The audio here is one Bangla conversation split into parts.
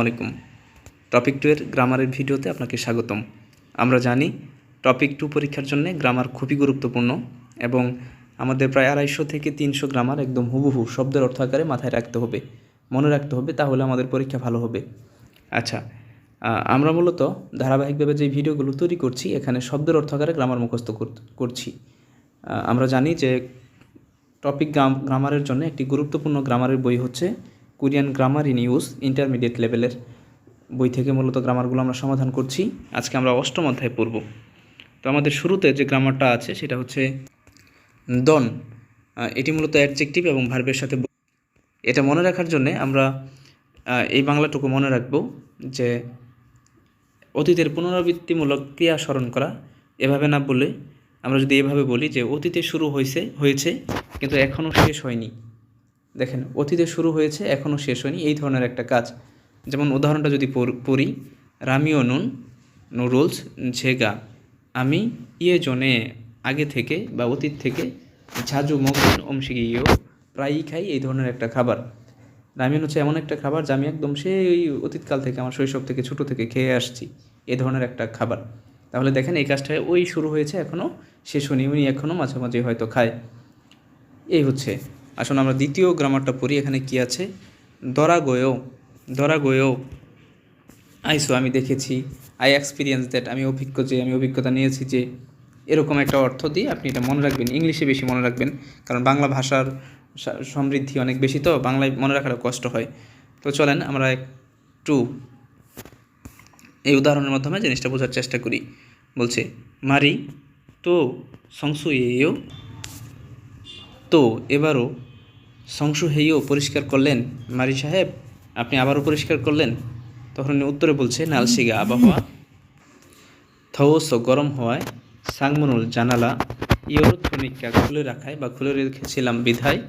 আলাইকুম। টপিক টু এর গ্রামারের ভিডিওতে আপনাকে স্বাগতম। আমরা জানি টপিক টু পরীক্ষার জন্য গ্রামার খুবই গুরুত্বপূর্ণ এবং আমাদের প্রায় আড়াইশো থেকে তিনশো গ্রামার একদম হুবহু শব্দের অর্থ আকারে মাথায় রাখতে হবে, মনে রাখতে হবে, তাহলে আমাদের পরীক্ষা ভালো হবে। আচ্ছা আমরা মূলত ধারাবাহিকভাবে যে ভিডিওগুলো তৈরি করছি, এখানে শব্দের অর্থ আকারে গ্রামার মুখস্থ কর- করছি। আমরা জানি যে টপিক গ্রাম গ্রামারের জন্য একটি গুরুত্বপূর্ণ গ্রামারের বই হচ্ছে Korean grammar in use intermediate লেভেলের বই থেকে মূলত গ্রামারগুলো আমরা সমাধান করছি। আজকে আমরা অষ্টম অধ্যায় পড়ব। তো আমাদের শুরুতে যে গ্রামারটা আছে, সেটা হচ্ছে দন। এটি মূলত অ্যাডজেক্টিভ এবং ভার্বের সাথে এটা মনে রাখার জন্যে আমরা এই বাংলাটুকু মনে রাখব যে অতীতের পুনরাবৃত্তিমূলক ক্রিয়া স্মরণ করা, এভাবে না বলে আমরা যদি এভাবে বলি যে অতীতে শুরু হয়েছে হয়েছে, কিন্তু এখনও শেষ হয়নি। দেখেন, অতীতে শুরু হয়েছে এখনও শেষ হয়নি, এই ধরনের একটা কাজ। যেমন উদাহরণটা যদি পড়- রামিও নুন নুডলস ঝেগা, আমি ইয়ে জনে আগে থেকে বা অতীত থেকে ঝাজু মগন অমসিগিয়েও প্রায়ই খাই, এই ধরনের একটা খাবার। রামিয়ন হচ্ছে এমন একটা খাবার যা আমি একদম সেই অতীতকাল থেকে, আমার শৈশব থেকে, ছোট থেকে খেয়ে আসছি, এ ধরনের একটা খাবার। তাহলে দেখেন, এই কাজটা ওই শুরু হয়েছে এখনও শেষ হয়নি, উনি এখনও মাঝে মাঝে হয়তো খায়। এই হচ্ছে আসুন আমরা দ্বিতীয় গ্রামারটা পড়ি, এখানে কি আছে? দরা গয়েও দরা গয়েও আইসো, আমি দেখেছি। আই এক্সপিরিয়েন্স দ্যাট আমি অভিজ্ঞ যে, আমি অভিজ্ঞতা নিয়েছি যে, এরকম একটা অর্থ দিয়ে আপনি এটা মনে রাখবেন, ইংলিশে বেশি মনে রাখবেন, কারণ বাংলা ভাষার সমৃদ্ধি অনেক বেশি তো, বাংলায় মনে রাখাটা কষ্ট হয়। তো চলেন আমরা একটু এই উদাহরণের মাধ্যমে জিনিসটা বোঝার চেষ্টা করি। বলছে, মারি তো সংসুয়েও তো, এবারও সংশু পরিষ্কার করলেন? মারি সাহেব, আপনি আবারও পরিষ্কার করলেন? তখন উনি উত্তরে বলছে, নালসিগা আবহাওয়া। থৌস গরম হওয়ায় সাংমনুল জানালা ইয়োরোথনিকা খুলে রাখায় বা খুলে রেখেছিলাম বিধায়,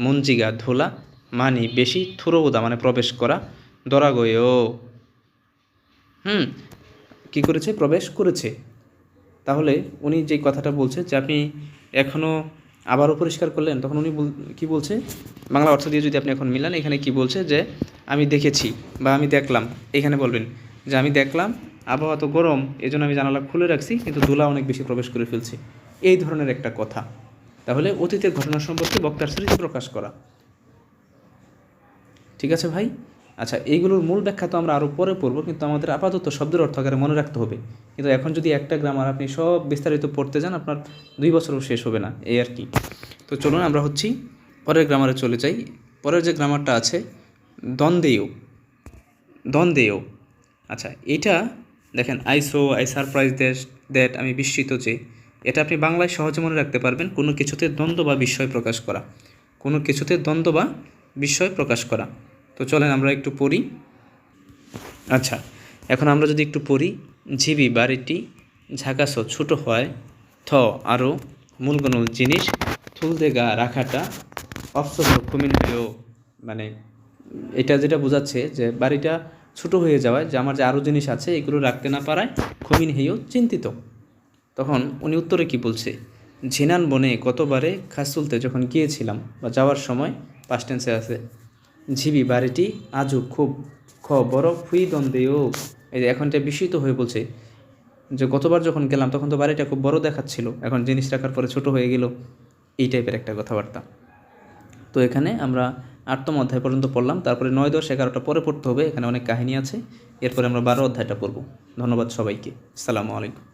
মঞ্জিগা ধোলা, মানি বেশি থুরোবোদা মানে প্রবেশ করা দরাগয়েও হুম, কি করেছে? প্রবেশ করেছে। তাহলে উনি যে কথাটা বলছে যে আপনি এখনও আবারও পরিষ্কার করলেন, তখন উনি কি বলছে? বাংলা অর্থ দিয়ে যদি আপনি এখন মিলান, এখানে কি বলছে যে, আমি দেখেছি বা আমি দেখলাম, এখানে বলবেন যে, আমি দেখলাম, আবহাওয়া তো গরম এই আমি জানালা খুলে রাখছি, কিন্তু ধুলা অনেক বেশি প্রবেশ করে ফেলছে। এই ধরনের একটা কথা। তাহলে অতীতের ঘটনা সম্পর্কে বক্তার স্মৃতি প্রকাশ করা। ঠিক আছে ভাই? আচ্ছা এইগুলোর মূল ব্যাখ্যা তো আমরা আরও পরে পড়ব, কিন্তু আমাদের আপাতত শব্দের অর্থ আকারে মনে রাখতে হবে। কিন্তু এখন যদি একটা গ্রামার আপনি সব বিস্তারিত পড়তে যান, আপনার দুই বছরও শেষ হবে না, এই আর কি। তো চলুন আমরা হচ্ছি পরের গ্রামারে চলে যাই। পরের যে গ্রামারটা আছে, দ্বন্দ্বেয় দ্বন্দ্বেয়। আচ্ছা এটা দেখেন I so I surprise that আমি বিস্মিত যে, এটা আপনি বাংলায় সহজে মনে রাখতে পারবেন, কোনো কিছুতে দ্বন্দ্ব বা বিস্ময় প্রকাশ করা। কোনো কিছুতে দ্বন্দ্ব বা বিস্ময় প্রকাশ করা। তো চলেন আমরা একটু পড়ি। আচ্ছা এখন আমরা যদি একটু পড়ি। ঝিবি বাড়িটি ঝাঁকাস ছোট হয়, থ আরও মূলগনুল জিনিস। থুলদেগা রাখাটা অপসর কুমিন হয়েও মানে এটা যেটা বোঝাচ্ছে যে বাড়িটা ছোট হয়ে যাওয়ায় যে আমার যে আরও জিনিস আছে, এগুলো রাখতে না পারায় খুমিন হেয়েও চিন্তিত। তখন উনি উত্তরে কি বলছে? ঝিনান বনে কতবারে খাস তুলতে যখন গিয়েছিলাম বা যাওয়ার সময় পাস্ট টেন্সে আছে ঝিবি বাড়িটি আজও খুব খ বড় ফুই দ্বন্দ্বেও এই যে এখনটা বিস্মিত হয়ে বলছে যে, গতবার যখন গেলাম তখন তো বাড়িটা খুব বড় দেখাচ্ছিল। এখন জিনিস রাখার পরে ছোট হয়ে গেল। এই টাইপের একটা কথাবার্তা। তো এখানে আমরা আটতম অধ্যায় পর্যন্ত পড়লাম। তারপরে নয়, দশ, এগারোটা পরে পড়তে হবে। এখানে অনেক কাহিনী আছে। এরপরে আমরা বারো অধ্যায়টা পড়ব। ধন্যবাদ সবাইকে। আসসালামু আলাইকুম।